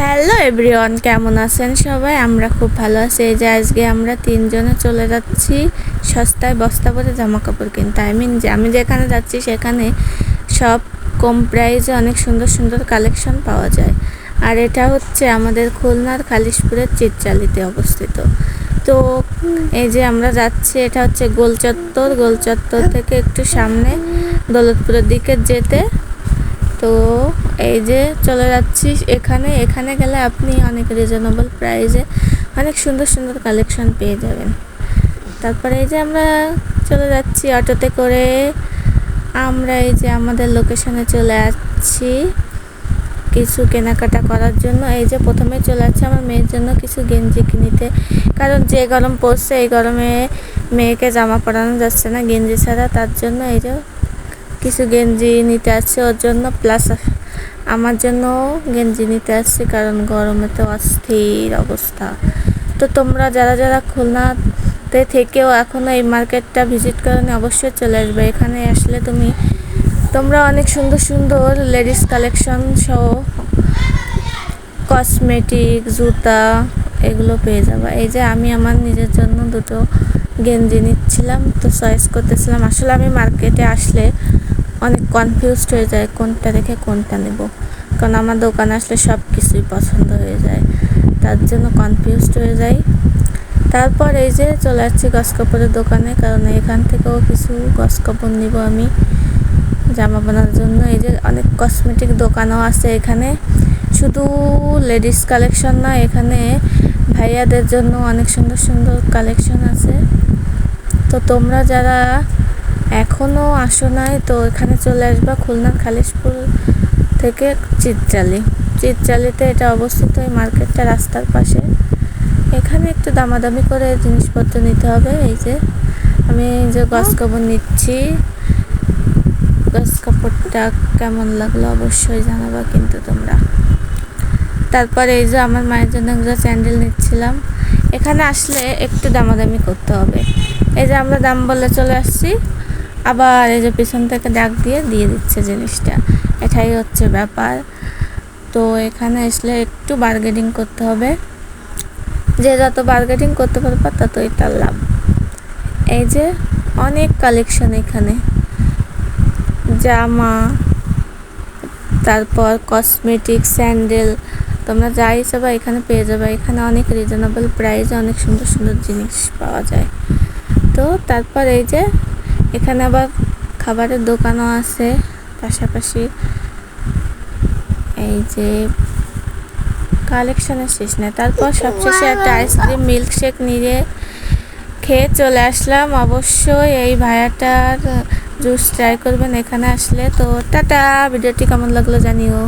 Hello everyone কেমন আছেন সবাই? আমরা খুব ভালো আছি। এই যে আজকে আমরা তিনজনে চলে যাচ্ছি সস্তায় বস্তা ভরে জামা কাপড় কিনতে। আই মিন যে আমি যেখানে যাচ্ছি সেখানে সব কম প্রাইসে অনেক সুন্দর সুন্দর কালেকশন পাওয়া যায়। আর এটা হচ্ছে আমাদের খুলনার খালিশপুরের চিত্রালিতে অবস্থিত। তো এই যে আমরা যাচ্ছি, এটা হচ্ছে গোল চত্বর গোল চত্বর থেকে একটু সামনে দৌলতপুরের দিকে যেতে তো এই যে চলে যাচ্ছি এখানে। এখানে গেলে আপনি অনেক রিজনেবল প্রাইসে অনেক সুন্দর সুন্দর কালেকশন পেয়ে যাবেন। তারপরে এই যে আমরা চলে যাচ্ছি অটোতে করে। আমরা এই যে আমাদের লোকেশনে চলে যাচ্ছি কিছু কেনাকাটা করার জন্য। এই যে প্রথমে চলে যাচ্ছে আমার মেয়ের জন্য কিছু গেঞ্জি কিনিতে। কারণ যে গরম পড়ছে, এই গরমে মেয়েকে জামা পরানো যাচ্ছে না গেঞ্জি ছাড়া। তার জন্য এই যে কিছু গেঞ্জি নিতে আসছে ওর জন্য প্লাস আমার জন্য গেঞ্জি নিতে আসছি কারণ গরমে তো অস্থির অবস্থা। তো তোমরা যারা যারা খুলনাতে থেকেও এখনও এই মার্কেটটা ভিজিট করনি, অবশ্যই চলে আসবে। এখানে আসলে তুমি, তোমরা অনেক সুন্দর সুন্দর লেডিস কালেকশন সহ কসমেটিক জুতা, এগুলো পেয়ে যাবে। এই যে আমি আমার নিজের জন্য দুটো গেঞ্জি নিচ্ছিলাম, তো চয়েস করতেছিলাম। আসলে আমি মার্কেটে আসলে অনেক কনফিউজড হয়ে যায়, কোনটা রেখে কোনটা নেব। কারণ আমার দোকানে আসলে সব কিছুই পছন্দ হয়ে যায়। তার জন্য কনফিউজড হয়ে যাই। তারপর এই যে চলে যাচ্ছি গস কাপড়ের দোকানে, কারণ এখান থেকেও কিছু গস কাপড় নিব আমি জামা বানার জন্য। এই যে অনেক কসমেটিক দোকানও আছে এখানে। শুধু লেডিস কালেকশন না, এখানে ভাইয়াদের জন্য অনেক সুন্দর সুন্দর কালেকশন আছে। তো তোমরা যারা এখনও আসো নাই, তো এখানে চলে আসবা খুলনার খালিশপুর থেকে চিত্রালি চিত্রালিতে এটা অবস্থিত, এই মার্কেটটা রাস্তার পাশে। এখানে একটু দামাদামি করে জিনিসপত্র নিতে হবে, এই যে আমি যে গস কাপড় নিচ্ছি। গস কাপড়টা কেমন লাগল অবশ্যই জানাবা কিন্তু তোমরা। তারপরে এই যে আমার মায়ের জন্য একটা স্যান্ডেল নিচ্ছিলাম। এখানে আসলে একটু দামাদামি করতে হবে। এই যে আমরা দাম বলে চলে আসছি, আবার এই যে পিছন থেকে ডাক দিয়ে দিয়ে দিচ্ছে জিনিসটা। এটাই হচ্ছে ব্যাপার। তো এখানে আসলে একটু বার্গেনিং করতে হবে। যে যত বার্গেনিং করতে পারবা, ততই তার লাভ। এই যে অনেক কালেকশন এখানে। জামা, তারপর কসমেটিক স্যান্ডেল তোমরা যা হিসাবে এখানে পেয়ে যাবে। এখানে অনেক রিজনেবল প্রাইসে অনেক সুন্দর সুন্দর জিনিস পাওয়া যায়। তো তারপর এই যে, এখানে আবার খাবারের দোকানও আছে। পাশাপাশি এই যে কালেকশনের শেষ নেই। তারপর সবশেষে একটা আইসক্রিম মিল্কশেক নিয়ে খেয়ে চলে আসলাম। অবশ্যই এই ভায়াটার জুস ট্রাই করবেন এখানে আসলে। তো টাটা, ভিডিওটি কেমন লাগল জানিও।